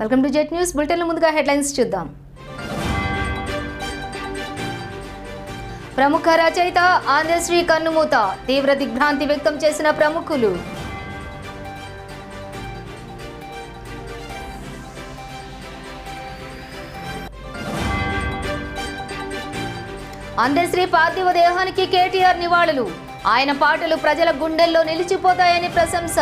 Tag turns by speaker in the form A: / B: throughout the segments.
A: Welcome to Jet news. బులెటిన్ల ముందుగా headlines చూద్దాం. ప్రముఖ రచయిత ఆంధ్రశ్రీ కన్నుమూత తీవ్ర దిగ్భ్రాంతి వ్యక్తం చేసిన ప్రముఖులు. అందశ్రీ పార్థివ దేహానికి కేటీఆర్ నివాళులు. ఆయన పాటలు ప్రజల గుండెల్లో నిలిచిపోతాయని ప్రశంస.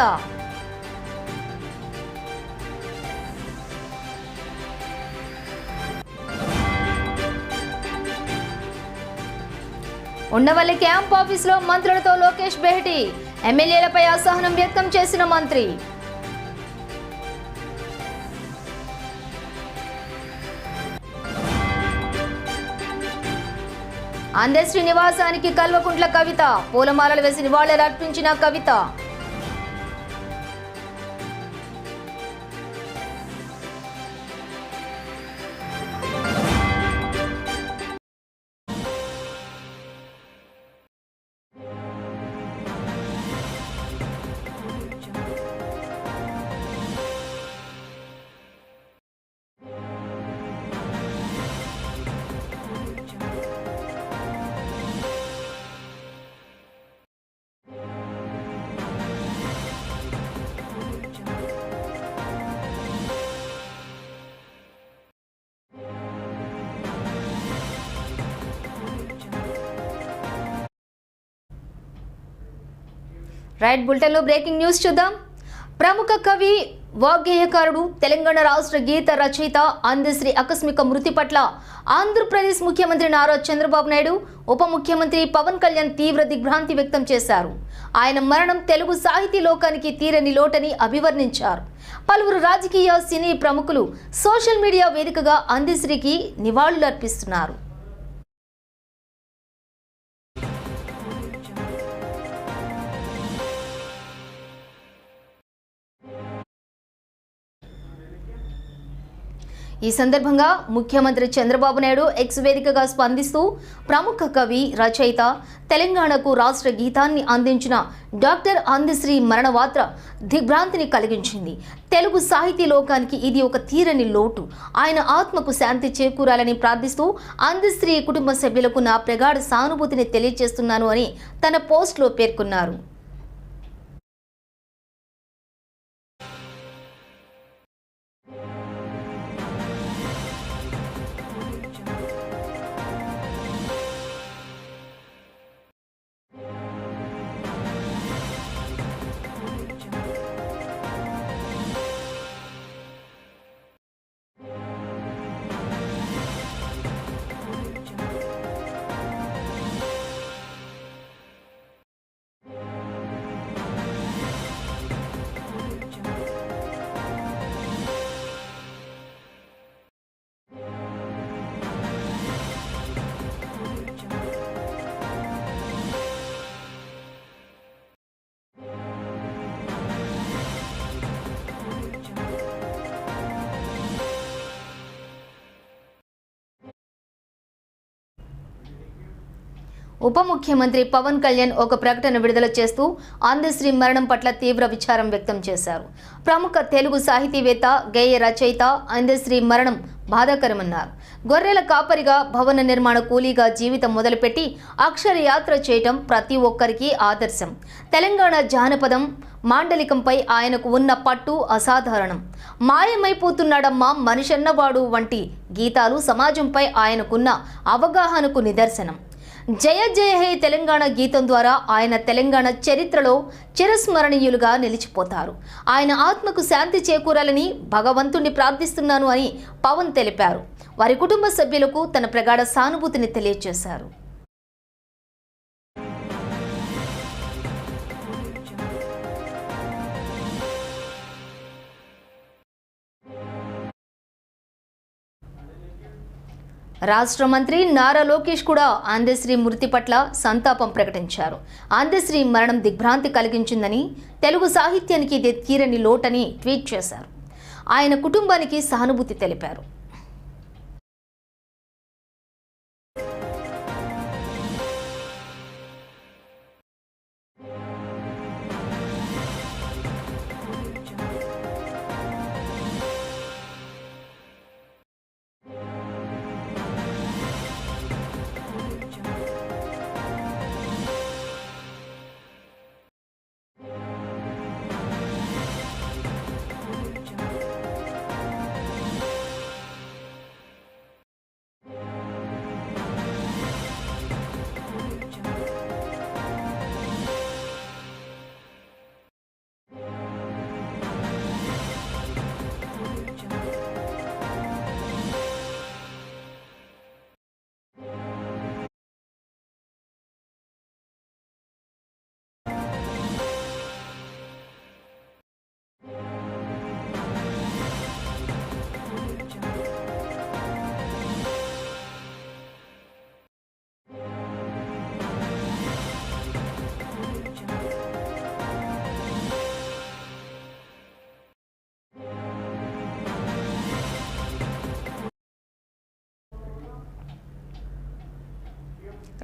A: ఉండవల్లి క్యాంప్ ఆఫీసులో మంత్రులతో లోకేష్ భేటీ. ఎమ్మెల్యేలపై అసహనం వ్యక్తం చేసిన మంత్రి. అందశ్రీ నివాసానికి కల్వకుంట్ల కవిత. పూలమాలలు వేసి నివాళులు అర్పించిన కవిత. రైట్ బులెటిన్లో బ్రేకింగ్ న్యూస్ చూద్దాం. ప్రముఖ కవి వాగ్గేయకారుడు తెలంగాణ రాష్ట్ర గీత రచయిత అందశ్రీ ఆకస్మిక మృతి పట్ల ఆంధ్రప్రదేశ్ ముఖ్యమంత్రి నారా చంద్రబాబు నాయుడు ఉప ముఖ్యమంత్రి పవన్ కళ్యాణ్ తీవ్ర దిగ్భ్రాంతి వ్యక్తం చేశారు. ఆయన మరణం తెలుగు సాహితీ లోకానికి తీరని లోటని అభివర్ణించారు. పలువురు రాజకీయ సినీ ప్రముఖులు సోషల్ మీడియా వేదికగా అందశ్రీకి నివాళులు ఈ సందర్భంగా ముఖ్యమంత్రి చంద్రబాబు నాయుడు ఎక్స్ వేదికగా స్పందిస్తూ ప్రముఖ కవి రచయిత తెలంగాణకు రాష్ట్ర గీతాన్ని అందించిన డాక్టర్ అందశ్రీ మరణ వార్త దిగ్భ్రాంతిని కలిగించింది. తెలుగు సాహితీ లోకానికి ఇది ఒక తీరని లోటు. ఆయన ఆత్మకు శాంతి చేకూరాలని ప్రార్థిస్తూ అందశ్రీ కుటుంబ సభ్యులకు నా ప్రగాఢ సానుభూతిని తెలియజేస్తున్నాను అని తన పోస్ట్లో పేర్కొన్నారు. ఉప ముఖ్యమంత్రి పవన్ కళ్యాణ్ ఒక ప్రకటన విడుదల చేస్తూ అందశ్రీ మరణం పట్ల తీవ్ర విచారం వ్యక్తం చేశారు. ప్రముఖ తెలుగు సాహితీవేత్త గేయ రచయిత అందశ్రీ మరణం బాధాకరమన్నారు. గొర్రెల కాపరిగా భవన నిర్మాణ కూలీగా జీవితం మొదలుపెట్టి అక్షరయాత్ర చేయటం ప్రతి ఒక్కరికి ఆదర్శం. తెలంగాణ జానపదం మాండలికంపై ఆయనకు ఉన్న పట్టు అసాధారణం. మాయమైపోతున్నాడమ్మా మనిషన్నవాడు వంటి గీతాలు సమాజంపై ఆయనకున్న అవగాహనకు నిదర్శనం. జయ జయ హే తెలంగాణ గీతం ద్వారా ఆయన తెలంగాణ చరిత్రలో చిరస్మరణీయులుగా నిలిచిపోతారు. ఆయన ఆత్మకు శాంతి చేకూరాలని భగవంతుణ్ణి ప్రార్థిస్తున్నాను అని పవన్ తెలిపారు. వారి కుటుంబ సభ్యులకు తన ప్రగాఢ సానుభూతిని తెలియజేశారు. రాష్ట్ర మంత్రి నారా లోకేష్ కూడా ఆంధ్రశ్రీ మృతి పట్ల సంతాపం ప్రకటించారు. ఆంధ్రశ్రీ మరణం దిగ్భ్రాంతి కలిగించిందని తెలుగు సాహిత్యానికి ఇది తీరని లోటని ట్వీట్ చేశారు. ఆయన కుటుంబానికి సహానుభూతి తెలిపారు.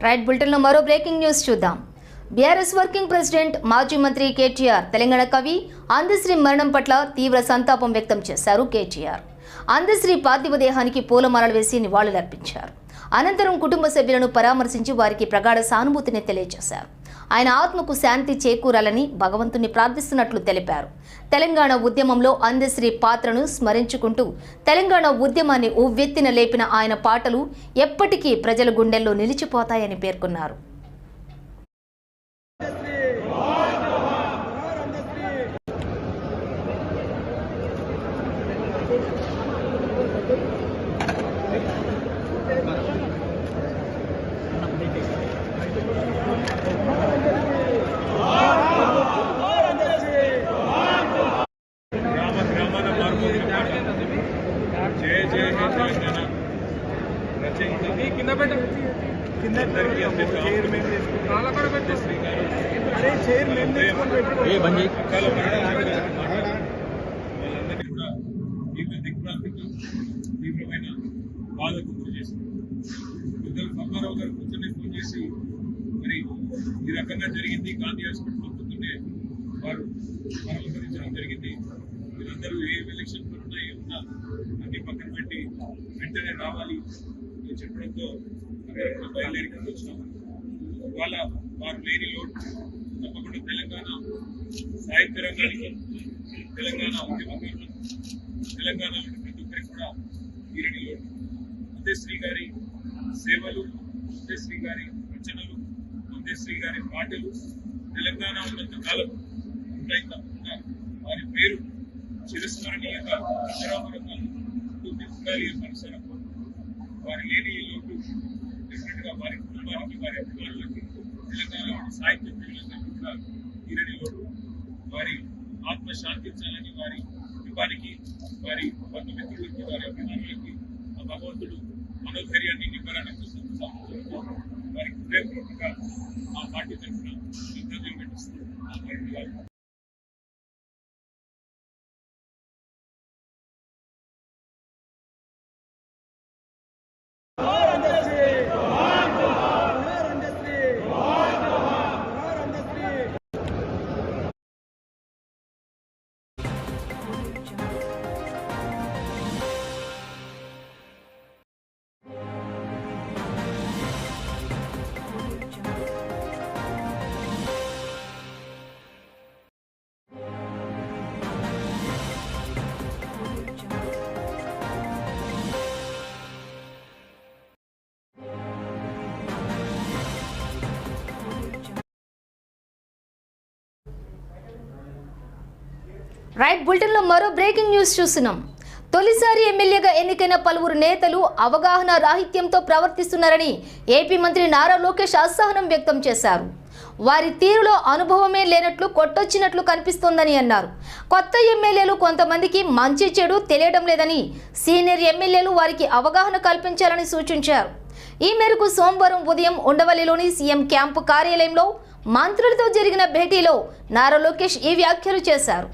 A: రైట్ బులెటిన్లో మరో బ్రేకింగ్ న్యూస్ చూద్దాం. బీఆర్ఎస్ వర్కింగ్ ప్రెసిడెంట్ మాజీ మంత్రి కేటీఆర్ తెలంగాణ కవి అందశ్రీ మరణం పట్ల తీవ్ర సంతాపం వ్యక్తం చేశారు కేటీఆర్. అందశ్రీ పార్థివ దేహానికి పూలమాలలు వేసి నివాళులర్పించారు. అనంతరం కుటుంబ సభ్యులను పరామర్శించి వారికి ప్రగాఢ సానుభూతిని తెలియజేశారు. ఆయన ఆత్మకు శాంతి చేకూరాలని భగవంతుని ప్రార్థిస్తున్నట్లు తెలిపారు. తెలంగాణ ఉద్యమంలో అందశ్రీ పాత్రను స్మరించుకుంటూ తెలంగాణ ఉద్యమాన్ని ఉవ్వెత్తిన లేపిన ఆయన పాటలు ఎప్పటికీ ప్రజల గుండెల్లో నిలిచిపోతాయని పేర్కొన్నారు
B: గ్రామ గ్రామాన మార్మోగిన పాట జయ జయ హే తెలంగాణ రచయిత కింద పెట్ట కింద అందరికీ అత్యంత శ్రీ గారు
C: ఏ బంద్ చేయి.
B: అకాల మరణం చెందిన మాట వాళ్ళందరినీ కూడా తీవ్ర దిగ్భ్రాంతికి తీవ్రమైన బాధకు గురి చేసింది పెద్దలు పద్మారావు గారు చేసి మరి ఈ రకంగా జరిగింది గాంధీ హాస్పిటల్ పొద్దున్నే వారు పరామర్శించడం జరిగింది. మీరందరూ ఏ ఎలక్షన్ ఉన్నా ఏమున్నా అన్ని పక్కన పెట్టి వెంటనే రావాలి అని చెప్పడంతో బయలుదేరి వచ్చినాం. వాళ్ళ వారు లేని లోటు. తప్పకుండా తెలంగాణ సాహిత్య రంగానికి తెలంగాణ ఉద్యమకారులకు తెలంగాణలోని ప్రతి ఒక్కరికి కూడా తీరని లోటు. అందేశ్రీ గారి సేవలు అందేశ్రీ గారి రచనలు అందేశ్రీ గారి పాటలు తెలంగాణ ఉన్నంత కాలం ఎప్పుడైతే తప్పకుండా వారి పేరు చిరస్మరణీయంగా అక్షరామరంగా ఉండాలి అని వారి లేని ఈ లోటు డెఫినెట్గా వారి కుటుంబానికి వారి అభిమానులకి తెలంగాణ సాహిత్య ప్రియులందరికీ కూడా తీరని లోటు. వారి ఆత్మ శాంతించాలని వారి కుటుంబానికి వారి బంధుమిత్రులకి వారి అభిమానులకి ఆ భగవంతుడు మనోధైర్యాన్ని నింపాలని సంతోషంతో వారికి హృదయపూర్వకంగా ఆ పార్టీ తరఫున శ్రద్ధాంజలి ఘటిస్తున్నాం
A: రైట్ బులెటిన్లో మరో బ్రేకింగ్ న్యూస్ చూస్తున్నాం. తొలిసారి ఎమ్మెల్యేగా ఎన్నికైన పలువురు నేతలు అవగాహన రాహిత్యంతో ప్రవర్తిస్తున్నారని ఏపీ మంత్రి నారా లోకేష్ అసహనం వ్యక్తం చేశారు. వారి తీరులో అనుభవమే లేనట్లు కొట్టొచ్చినట్లు కనిపిస్తోందని అన్నారు. కొత్త ఎమ్మెల్యేలు కొంతమందికి మంచి చెడు తెలియడం లేదని సీనియర్ ఎమ్మెల్యేలు వారికి అవగాహన కల్పించాలని సూచించారు. ఈ మేరకు సోమవారం ఉదయం ఉండవల్లిలోని సీఎం క్యాంపు కార్యాలయంలో మంత్రులతో జరిగిన భేటీలో నారా లోకేష్ ఈ వ్యాఖ్యలు చేశారు.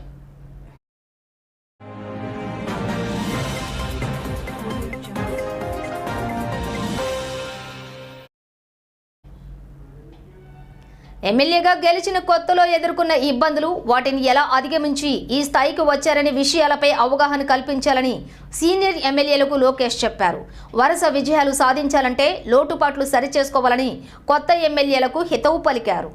A: ఎమ్మెల్యేగా గెలిచిన కొత్తలో ఎదుర్కొన్న ఇబ్బందులు వాటిని ఎలా అధిగమించి ఈ స్థాయికి వచ్చారనే విషయాలపై అవగాహన కల్పించాలని సీనియర్ ఎమ్మెల్యేలకు లోకేష్ చెప్పారు. వరుస విజయాలు సాధించాలంటే లోటుపాట్లు సరిచేసుకోవాలని కొత్త ఎమ్మెల్యేలకు హితవు పలికారు.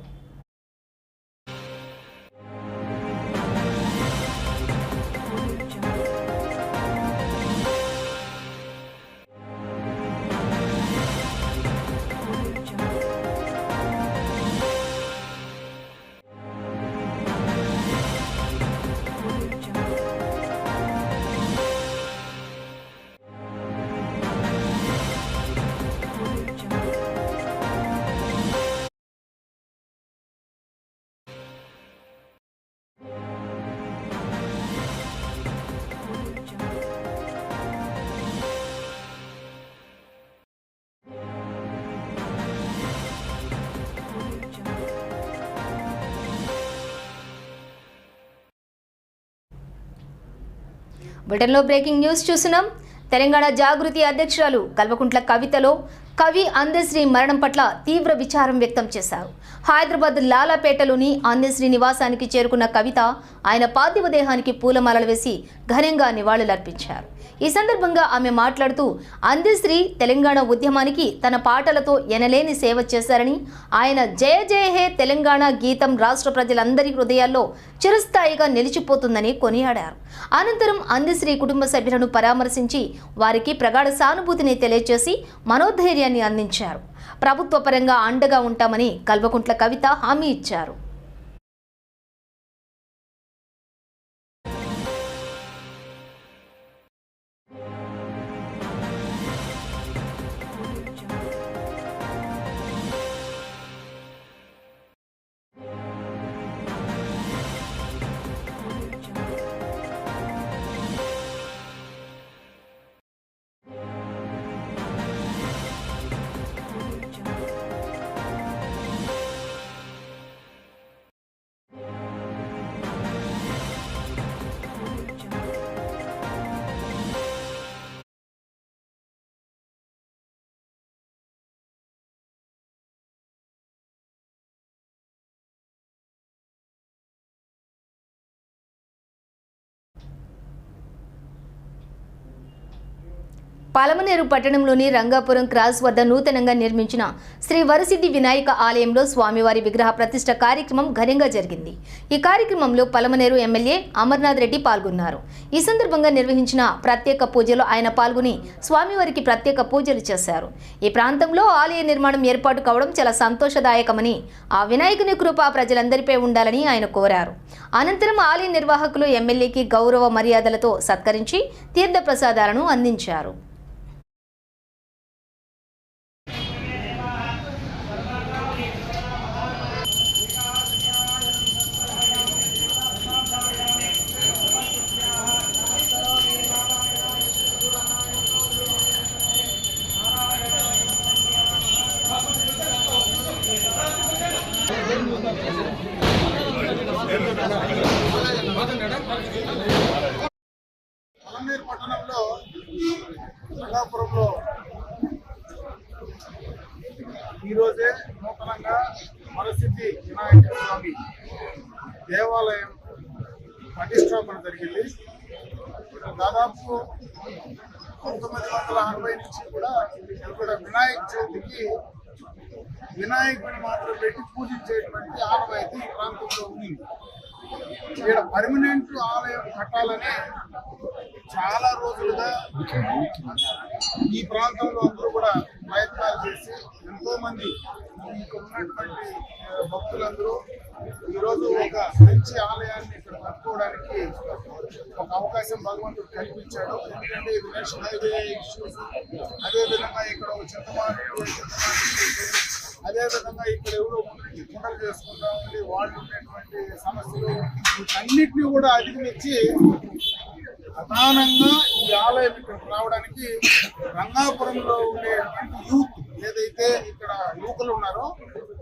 A: బ్రిటన్లో బ్రేకింగ్ న్యూస్ చూస్తున్నాం. తెలంగాణ జాగృతి అధ్యక్షురాలు కల్వకుంట్ల కవితలో కవి అందశ్రీ మరణం పట్ల తీవ్ర విచారం వ్యక్తం చేశారు. హైదరాబాద్ లాలాపేటలోని అందశ్రీ నివాసానికి చేరుకున్న కవిత ఆయన పార్థివ దేహానికి పూలమాలలు వేసి ఘనంగా నివాళులర్పించారు. ఈ సందర్భంగా ఆమె మాట్లాడుతూ అందశ్రీ తెలంగాణ ఉద్యమానికి తన పాటలతో ఎనలేని సేవ చేశారని ఆయన జయ జయ హే తెలంగాణ గీతం రాష్ట్ర ప్రజలందరి హృదయాల్లో చిరస్థాయిగా నిలిచిపోతుందని కొనియాడారు. అనంతరం అందశ్రీ కుటుంబ సభ్యులను పరామర్శించి వారికి ప్రగాఢ సానుభూతిని తెలియజేసి మనోధైర్యాన్ని అందించారు. ప్రభుత్వ పరంగా అండగా ఉంటామని కల్వకుంట్ల కవిత హామీ ఇచ్చారు. పలమనేరు పట్టణంలోని రంగాపురం క్రాస్ వద్ద నూతనంగా నిర్మించిన శ్రీ వరసిద్ధి వినాయక ఆలయంలో స్వామివారి విగ్రహ ప్రతిష్ట కార్యక్రమం ఘనంగా జరిగింది. ఈ కార్యక్రమంలో పలమనేరు ఎమ్మెల్యే అమర్నాథ్ రెడ్డి పాల్గొన్నారు. ఈ సందర్భంగా నిర్వహించిన ప్రత్యేక పూజలో ఆయన పాల్గొని స్వామివారికి ప్రత్యేక పూజలు చేశారు. ఈ ప్రాంతంలో ఆలయ నిర్మాణం ఏర్పాటు కావడం చాలా సంతోషదాయకమని ఆ వినాయకుని కృప ప్రజలందరిపై ఉండాలని ఆయన కోరారు. అనంతరం ఆలయ నిర్వాహకులు ఎమ్మెల్యేకి గౌరవ మర్యాదలతో సత్కరించి తీర్థప్రసాదాలను అందించారు
C: పలమనేరు పట్టణంలో రంగాపురంలో ఈరోజే నూతనంగా వరసిద్ధి వినాయక స్వామి దేవాలయం ప్రతిష్టాపన జరిగింది దాదాపు పంతొమ్మిది వందల అరవై నుంచి కూడా ఇక్కడ వినాయక చవితికి వినాయకుడిని మాత్రం పెట్టి పూజించేటువంటి ఆనవాయితీ ఈ ప్రాంతంలో ఉంది ఇక్కడ పర్మనెంట్ ఆలయం కట్టాలని చాలా రోజులుగా ఈ ప్రాంతంలో అందరూ కూడా ప్రయత్నాలు చేసి ఎంతో మంది ఇక్కడ ఉన్నటువంటి భక్తులందరూ ఈరోజు ఒక మంచి ఆలయాన్ని ఇక్కడ కట్టుకోవడానికి ఒక అవకాశం భగవంతుడు కల్పించాడు. ఎందుకంటే ఇది నేషనల్ హైవే ఇష్యూస్ అదేవిధంగా ఇక్కడ ఒక చింతమానేడు అదేవిధంగా ఇక్కడ ఎవరో కుండలు చేసుకుంటా ఉండి వాళ్ళు ఉండేటువంటి సమస్యలు వీటన్నిటిని కూడా అధిగమించి ప్రధానంగా ఈ ఆలయం ఇక్కడికి రావడానికి రంగాపురంలో ఉండేటువంటి యూత్ ఏదైతే ఇక్కడ యువకులు ఉన్నారో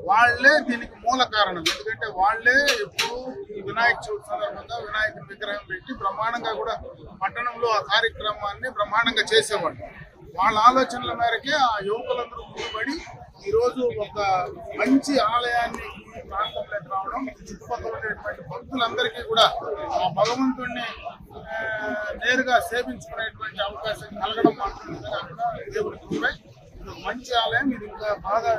C: వాళ్ళే దీనికి మూల కారణం. ఎందుకంటే వాళ్ళే ఎప్పుడు ఈ వినాయక చవితి సందర్భంగా వినాయకుడి విగ్రహం పెట్టి బ్రహ్మాండంగా కూడా పట్టణంలో ఆ కార్యక్రమాన్ని బ్రహ్మాండంగా చేసేవాళ్ళు. వాళ్ళ ఆలోచనల మేరకే ఆ యువకులందరూ ముందుపడి ఈరోజు ఒక మంచి ఆలయాన్ని ప్రాంతంలోకి రావడం చుట్టుపక్కల ఉండేటువంటి భక్తులందరికీ కూడా ఆ భగవంతుణ్ణి ఆ, సేవించుకునేటువంటి అవకాశం కలగడం మాత్రమే దేవుడి మంచి ఆలయం ఇది ఇంకా బాగా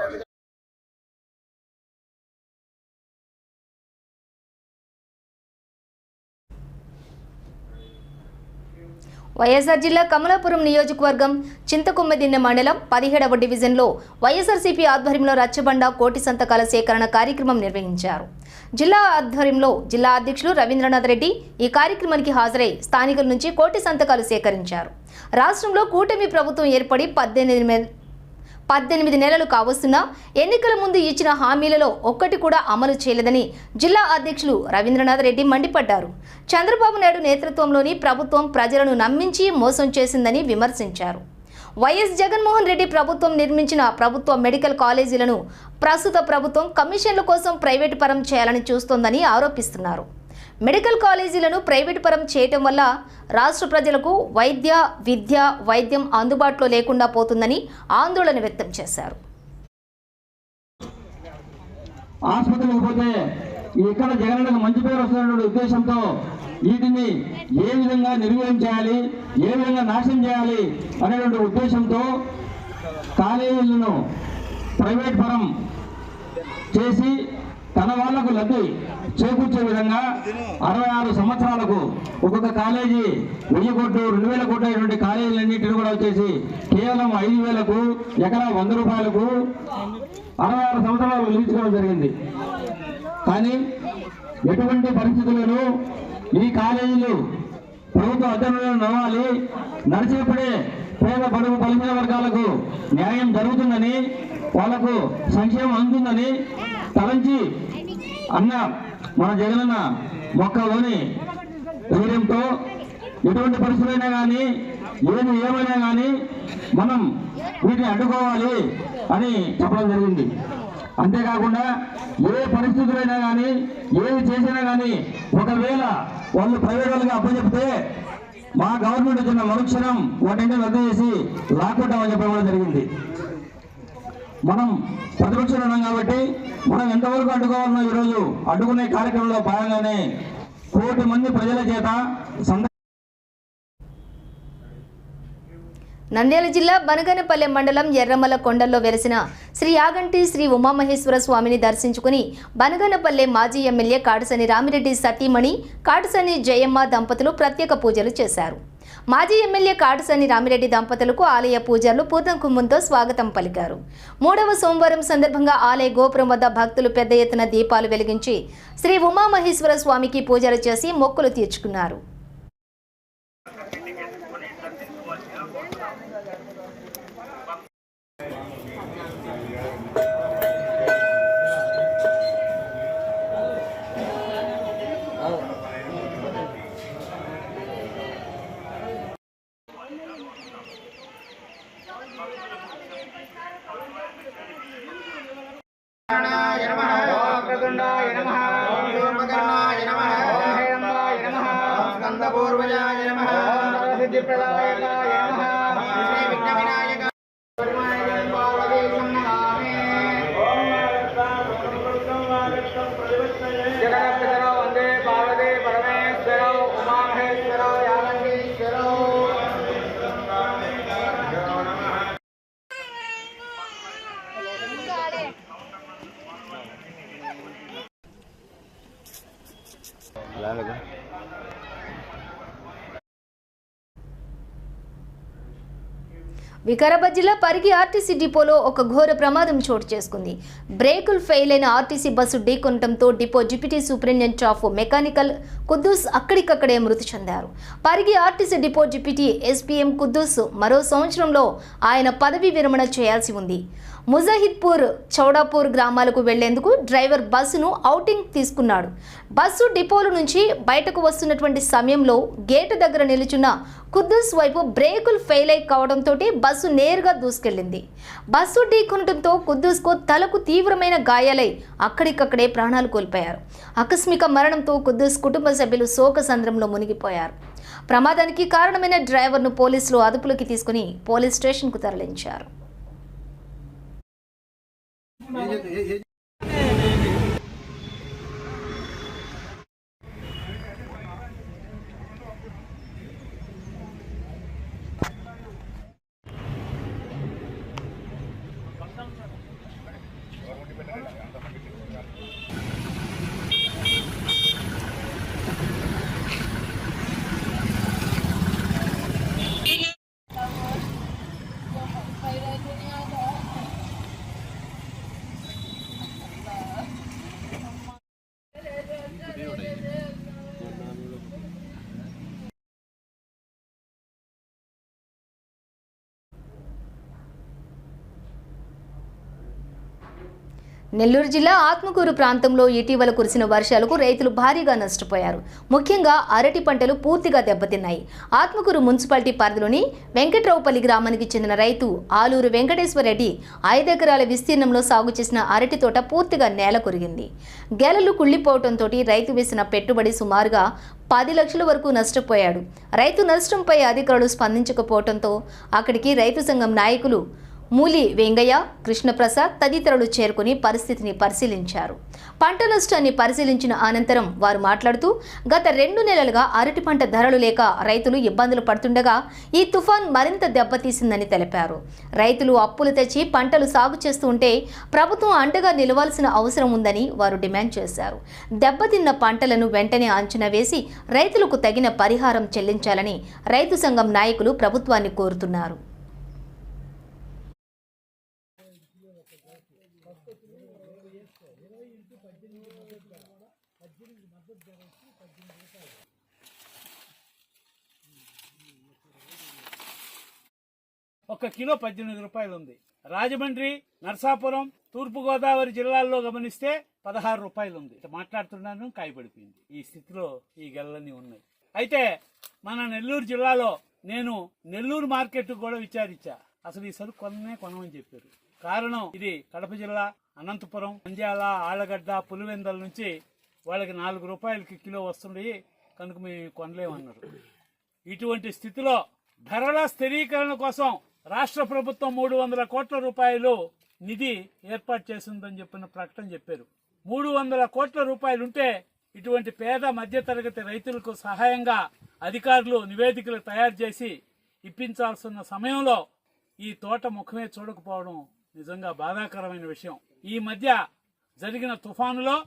A: వైఎస్ఆర్ జిల్లా కమలాపురం నియోజకవర్గం చింతకొమ్మదిన్నె మండలం పదిహేడవ డివిజన్లో వైఎస్ఆర్సీపీ ఆధ్వర్యంలో రచ్చబండ కోటి సంతకాల సేకరణ కార్యక్రమం నిర్వహించారు. జిల్లా ఆధ్వర్యంలో జిల్లా అధ్యక్షులు రవీంద్రనాథ్ రెడ్డి ఈ కార్యక్రమానికి హాజరై స్థానికుల నుంచి కోటి సంతకాలు సేకరించారు. రాష్ట్రంలో కూటమి ప్రభుత్వం ఏర్పడి పద్దెనిమిది పద్దెనిమిది నెలలు కావస్తున్నా ఎన్నికల ముందు ఇచ్చిన హామీలలో ఒక్కటి కూడా అమలు చేయలేదని జిల్లా అధ్యక్షులు రవీంద్రనాథ్ రెడ్డి మండిపడ్డారు. చంద్రబాబు నాయుడు నేతృత్వంలోని ప్రభుత్వం ప్రజలను నమ్మించి మోసం చేసిందని విమర్శించారు. వైఎస్ జగన్మోహన్ రెడ్డి ప్రభుత్వం నిర్మించిన ప్రభుత్వ మెడికల్ కాలేజీలను ప్రస్తుత ప్రభుత్వం కమిషన్ల కోసం ప్రైవేటు పరం చేయాలని చూస్తోందని ఆరోపిస్తున్నారు. మెడికల్ కాలేజీలను ప్రైవేట్ పరం చేయటం వల్ల రాష్ట్ర ప్రజలకు వైద్య విద్య వైద్యం అందుబాటులో లేకుండా పోతుందని ఆందోళన వ్యక్తం చేశారు.
D: ఆసుపత్రికి పోతే ఇక్కడ జగనన్నకు మంచి పేరు వస్తున్నటువంటి ఉద్దేశంతో వీటిని ఏ విధంగా నిర్వీర్యం చేయాలి ఏ విధంగా నాశనం చేయాలి అనేటువంటి ఉద్దేశంతో కాలేజీలను ప్రైవేట్ పరం చేసి తన వాళ్ళకు లబ్ధి చేకూర్చే విధంగా అరవై ఆరు సంవత్సరాలకు ఒక్కొక్క కాలేజీ వెయ్యి కోట్లు రెండు వేల కోట్ల అయినటువంటి కాలేజీలన్నింటినీ కూడా వచ్చేసి కేవలం ఐదు వేలకు ఎకరా వంద రూపాయలకు అరవై ఆరు సంవత్సరాలు నిలిచుకోవడం జరిగింది. కానీ ఎటువంటి పరిస్థితులను ఈ కాలేజీలు ప్రభుత్వ అధ్యయనంలో నడవాలి. నడిచేప్పుడే పేద బడుగు బలహీన వర్గాలకు న్యాయం జరుగుతుందని వాళ్ళకు సంక్షేమం అందుతుందని తలంచి అన్న మన జగనన్న మొక్కలోని ధైర్యంతో ఎటువంటి పరిస్థితులైనా కానీ ఏమి ఏమైనా కానీ మనం వీటిని అడ్డుకోవాలి అని చెప్పడం జరిగింది. అంతేకాకుండా ఏ పరిస్థితులైనా కానీ ఏమి చేసినా కానీ ఒకవేళ వాళ్ళు ప్రైవేట్ వాళ్ళకి అప్పచెప్తే మా గవర్నమెంట్ వచ్చిన మరుక్షణం వాటిని రద్దు చేసి లాక్కుంటామని చెప్పడం జరిగింది. మనం ప్రతిపక్షంలో ఉన్నాం కాబట్టి మనం ఎంతవరకు అడ్డుకోవాలన్నా ఈరోజు అడ్డుకునే కార్యక్రమంలో భాగంగానే కోటి మంది ప్రజల చేత
A: నంద్యాల జిల్లా బనగనపల్లె మండలం ఎర్రమల కొండల్లో వెలిసిన శ్రీ యాగంటి శ్రీ ఉమామహేశ్వర స్వామిని దర్శించుకుని బనగనపల్లె మాజీ ఎమ్మెల్యే కాటసని రామిరెడ్డి సతీమణి కాటసని జయమ్మ దంపతులు ప్రత్యేక పూజలు చేశారు. మాజీ ఎమ్మెల్యే కాటసని రామిరెడ్డి దంపతులకు ఆలయ పూజారులు పూర్ణ కుంభంతో స్వాగతం పలికారు. మూడవ సోమవారం సందర్భంగా ఆలయ గోపురం వద్ద భక్తులు పెద్ద ఎత్తున దీపాలు వెలిగించి శ్రీ ఉమామహేశ్వర స్వామికి పూజలు చేసి మొక్కులు తీర్చుకున్నారు.
E: Thank you.
A: వికారాబాద్ జిల్లా పరిగి ఆర్టీసీ డిపోలో ఒక ఘోర ప్రమాదం చోటు చేసుకుంది. బ్రేకులు ఫెయిల్ అయిన RTC bus ఢీకొనడంతో depot deputy superintendent of mechanical Kuddus అక్కడికక్కడే మృతి చెందారు. Parigi RTC depot deputy SPM Kuddus మరో సంవత్సరంలో ఆయన పదవీ విరమణ చేయాల్సి ఉంది. ముజహిద్పూర్ చౌడాపూర్ గ్రామాలకు వెళ్ళేందుకు డ్రైవర్ బస్సును ఔటింగ్ తీసుకున్నాడు. బస్సు డిపోల నుంచి బయటకు వస్తున్నటువంటి సమయంలో గేటు దగ్గర నిలుచున్న కుద్దూస్ వైపు బ్రేకులు ఫెయిల్ అయి కావడంతో బస్సు నేరుగా దూసుకెళ్ళింది బస్సు ఢీకొనడంతో కుద్దూస్కు తలకు తీవ్రమైన గాయాలై అక్కడికక్కడే ప్రాణాలు కోల్పోయారు. ఆకస్మిక మరణంతో కుద్దూస్ కుటుంబ సభ్యులు శోక సంద్రంలో మునిగిపోయారు. ప్రమాదానికి కారణమైన డ్రైవర్ను పోలీసులు అదుపులోకి తీసుకుని పోలీస్ స్టేషన్కు తరలించారు. 人家给人 నెల్లూరు జిల్లా ఆత్మకూరు ప్రాంతంలో ఇటీవల కురిసిన వర్షాలకు రైతులు భారీగా నష్టపోయారు. ముఖ్యంగా అరటి పంటలు పూర్తిగా దెబ్బతిన్నాయి. ఆత్మకూరు మున్సిపాలిటీ పరిధిలోని వెంకట్రావుపల్లి గ్రామానికి చెందిన రైతు ఆలూరు వెంకటేశ్వర రెడ్డి ఐదెకరాల విస్తీర్ణంలో సాగు చేసిన అరటి తోట పూర్తిగా నేల కొరిగింది. గెలలు కుళ్ళిపోవడంతో రైతు వేసిన పెట్టుబడి సుమారుగా పది లక్షల వరకు నష్టపోయాడు. రైతు నష్టంపై అధికారులు స్పందించకపోవడంతో అక్కడికి రైతు సంఘం నాయకులు మూలి వెంగయ్య కృష్ణప్రసాద్ తదితరులు చేరుకుని పరిస్థితిని పరిశీలించారు. పంట నష్టాన్ని పరిశీలించిన అనంతరం వారు మాట్లాడుతూ గత రెండు నెలలుగా అరటి పంట ధరలు లేక రైతులు ఇబ్బందులు పడుతుండగా ఈ తుఫాన్ మరింత దెబ్బతీసిందని తెలిపారు. రైతులు అప్పులు తెచ్చి పంటలు సాగు చేస్తూ ఉంటే ప్రభుత్వం అండగా నిలవాల్సిన అవసరం ఉందని వారు డిమాండ్ చేశారు. దెబ్బతిన్న పంటలను వెంటనే అంచనా వేసి రైతులకు తగిన పరిహారం చెల్లించాలని రైతు సంఘం నాయకులు ప్రభుత్వాన్ని కోరుతున్నారు.
F: ఒక కిలో పద్దెనిమిది రూపాయలు ఉంది. రాజమండ్రి నర్సాపురం తూర్పుగోదావరి జిల్లాల్లో గమనిస్తే పదహారు రూపాయలు ఉంది. మాట్లాడుతున్నాను కాయపడిపోయింది. ఈ స్థితిలో ఈ గెలలన్నీ ఉన్నాయి. అయితే మన నెల్లూరు జిల్లాలో నేను నెల్లూరు మార్కెట్ కూడా విచారించా. అసలు ఈ సరుకు కొననే కొనమని చెప్పారు. కారణం ఇది కడప జిల్లా అనంతపురం నంద్యాల ఆళ్ళగడ్డ పులివెందల నుంచి వాళ్ళకి నాలుగు రూపాయలకి కిలో వస్తుంది కనుక మేము కొనలేమన్నారు. ఇటువంటి స్థితిలో ధరల స్థిరీకరణ కోసం రాష్ట్ర ప్రభుత్వం మూడు వందల కోట్ల రూపాయలు నిధి ఏర్పాటు చేసిందని చెప్పిన ప్రకటన చెప్పారు. మూడు వందల కోట్ల రూపాయలుంటే ఇటువంటి పేద మధ్యతరగతి రైతులకు సహాయంగా అధికారులు నివేదికలు తయారు చేసి ఇప్పించాల్సిన సమయంలో ఈ తోట ముఖమే చూడకపోవడం నిజంగా బాధాకరమైన విషయం. ఈ మధ్య జరిగిన తుఫానులో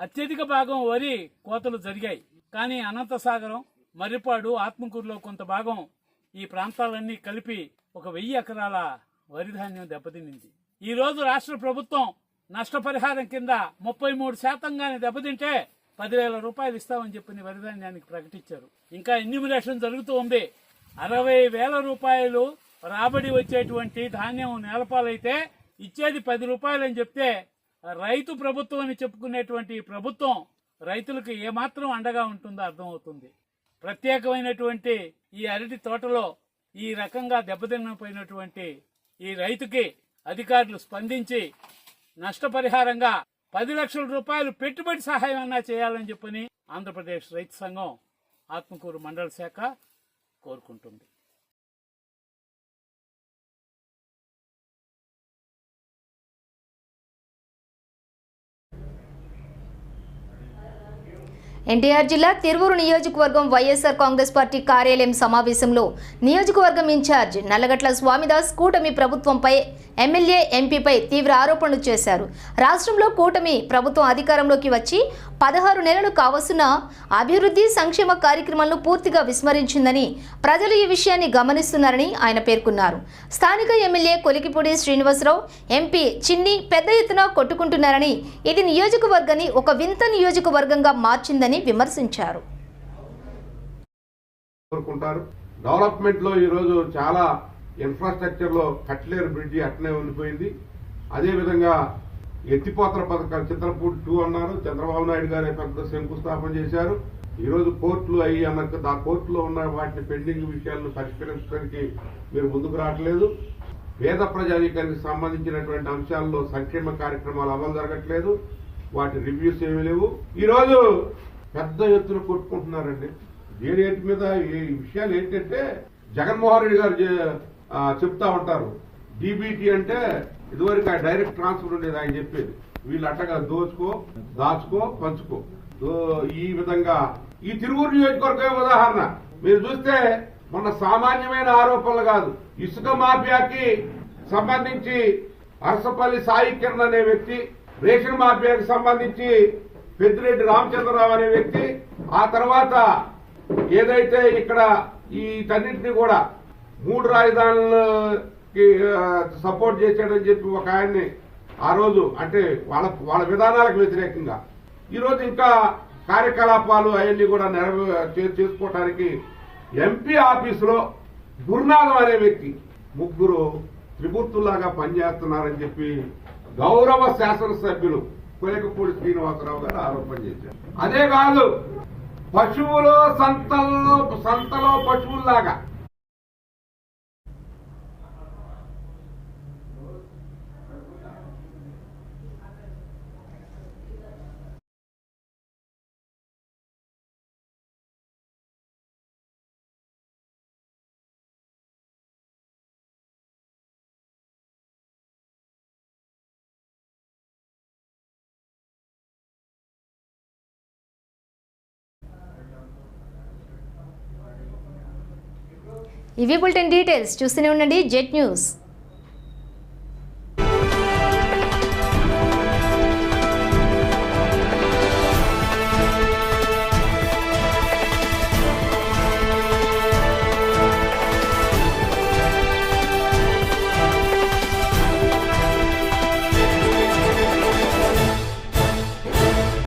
F: అత్యధిక భాగం వరి కోతలు జరిగాయి. కానీ అనంతసాగరం మర్రిపాడు ఆత్మకూరులో కొంత భాగం ఈ ప్రాంతాలన్నీ కలిపి ఒక వెయ్యి ఎకరాల వరి ధాన్యం దెబ్బతినింది. ఈ రోజు రాష్ట్ర ప్రభుత్వం నష్టపరిహారం కింద ముప్పై మూడు శాతంగానే దెబ్బతింటే పదివేల రూపాయలు ఇస్తామని చెప్పి వరి ధాన్యానికి ప్రకటించారు. ఇంకా ఎన్యూమినేషన్ జరుగుతూ ఉంది. అరవై వేల రూపాయలు రాబడి వచ్చేటువంటి ధాన్యం నేలపాలైతే ఇచ్చేది పది రూపాయలు అని చెప్తే రైతు ప్రభుత్వం అని చెప్పుకునేటువంటి ప్రభుత్వం రైతులకు ఏమాత్రం అండగా ఉంటుందో అర్థమవుతుంది. ప్రత్యేకమైనటువంటి ఈ అరటి తోటలో ఈ రకంగా దెబ్బతినపోయినటువంటి ఈ రైతుకి అధికారులు స్పందించి నష్టపరిహారంగా పది లక్షల రూపాయలు పెట్టుబడి సహాయం అన్నా చేయాలని చెప్పని ఆంధ్రప్రదేశ్ రైతు సంఘం ఆత్మకూరు మండల శాఖ కోరుకుంటుంది.
A: ఎన్టీఆర్ జిల్లా తిరువూరు నియోజకవర్గం వైఎస్ఆర్ కాంగ్రెస్ పార్టీ కార్యాలయం సమావేశంలో నియోజకవర్గం ఇన్ఛార్జ్ నల్లగట్ల స్వామిదాస్ కూటమి ప్రభుత్వంపై ఎమ్మెల్యే ఎంపీపై తీవ్ర ఆరోపణలు చేశారు. రాష్ట్రంలో కూటమి ప్రభుత్వం అధికారంలోకి వచ్చి పదహారు నెలలు కావస్తున్న అభివృద్ధి సంక్షేమ కార్యక్రమాలను పూర్తిగా విస్మరించిందని ప్రజలు ఈ విషయాన్ని గమనిస్తున్నారని ఆయన పేర్కొన్నారు. స్థానిక ఎమ్మెల్యే కొలికిపూడి శ్రీనివాసరావు ఎంపీ చిన్ని పెద్ద ఎత్తున కొట్టుకుంటున్నారని ఇది నియోజకవర్గాన్ని ఒక వింత నియోజకవర్గంగా మార్చిందని విమర్శించారు.
G: డెవలప్మెంట్లో ఈరోజు చాలా ఇన్ఫ్రాస్ట్రక్చర్లో కట్లేరు బ్రిడ్జి అట్లే ఉండిపోయింది. అదేవిధంగా ఎత్తిపోతల పథకాలు చిత్రపూడి టూ అన్నారు చంద్రబాబు నాయుడు గారే పెద్ద శంకుస్థాపన చేశారు. ఈ రోజు కోర్టులు అయ్యి అన్న ఆ కోర్టులో ఉన్న వాటిని పెండింగ్ విషయాలను పరిష్కరించడానికి మీరు ముందుకు రావట్లేదు. పేద ప్రజానీకానికి సంబంధించినటువంటి అంశాల్లో సంక్షేమ కార్యక్రమాలు అమలు జరగట్లేదు. వాటి రివ్యూస్ ఏమీ లేవు. ఈరోజు పెద్ద ఎత్తున కొట్టుకుంటున్నారండి. దేని మీద ఈ విషయాలు ఏంటంటే జగన్మోహన్ రెడ్డి గారు చే- చెప్తా ఉంటారు. డీబీటీ అంటే ఇదివరకు ఆ డైరెక్ట్ ట్రాన్స్ఫర్ ఉండేది ఆయన చెప్పేది. వీళ్ళు అట్టగా దోచుకో దాచుకో పంచుకో. ఈ విధంగా ఈ తిరువురు నియోజకవర్గమే ఉదాహరణ. మీరు చూస్తే మొన్న సామాన్యమైన ఆరోపణలు కాదు. ఇసుక మాఫియాకి సంబంధించి అరసపల్లి సాయి కిరణ్ అనే వ్యక్తి రేషన్ మాఫియాకి సంబంధించి పెద్దిరెడ్డి రామచంద్రరావు అనే వ్యక్తి ఆ తర్వాత ఏదైతే ఇక్కడ ఈ తన్నింటినీ కూడా మూడు రాజధానులకి సపోర్ట్ చేశాడని చెప్పి ఒక ఆయన్ని ఆ రోజు అంటే వాళ్ళ వాళ్ళ విధానాలకు వ్యతిరేకంగా. ఈరోజు ఇంకా కార్యకలాపాలు అవన్నీ కూడా నెరవే చేసుకోవటానికి ఎంపీ ఆఫీసులో గురునాథం అనే వ్యక్తి ముగ్గురు త్రిమూర్తుల్లాగా పనిచేస్తున్నారని చెప్పి గౌరవ శాసనసభ్యులు కొలకపూడి శ్రీనివాసరావు గారు ఆరోపణ చేశారు. అదే కాదు పశువులు సంతల్లో సంతలో పశువుల్లాగా
A: ఇవి బులెటిన్ డీటెయిల్స్. చూస్తూనే ఉండండి జెట్ న్యూస్.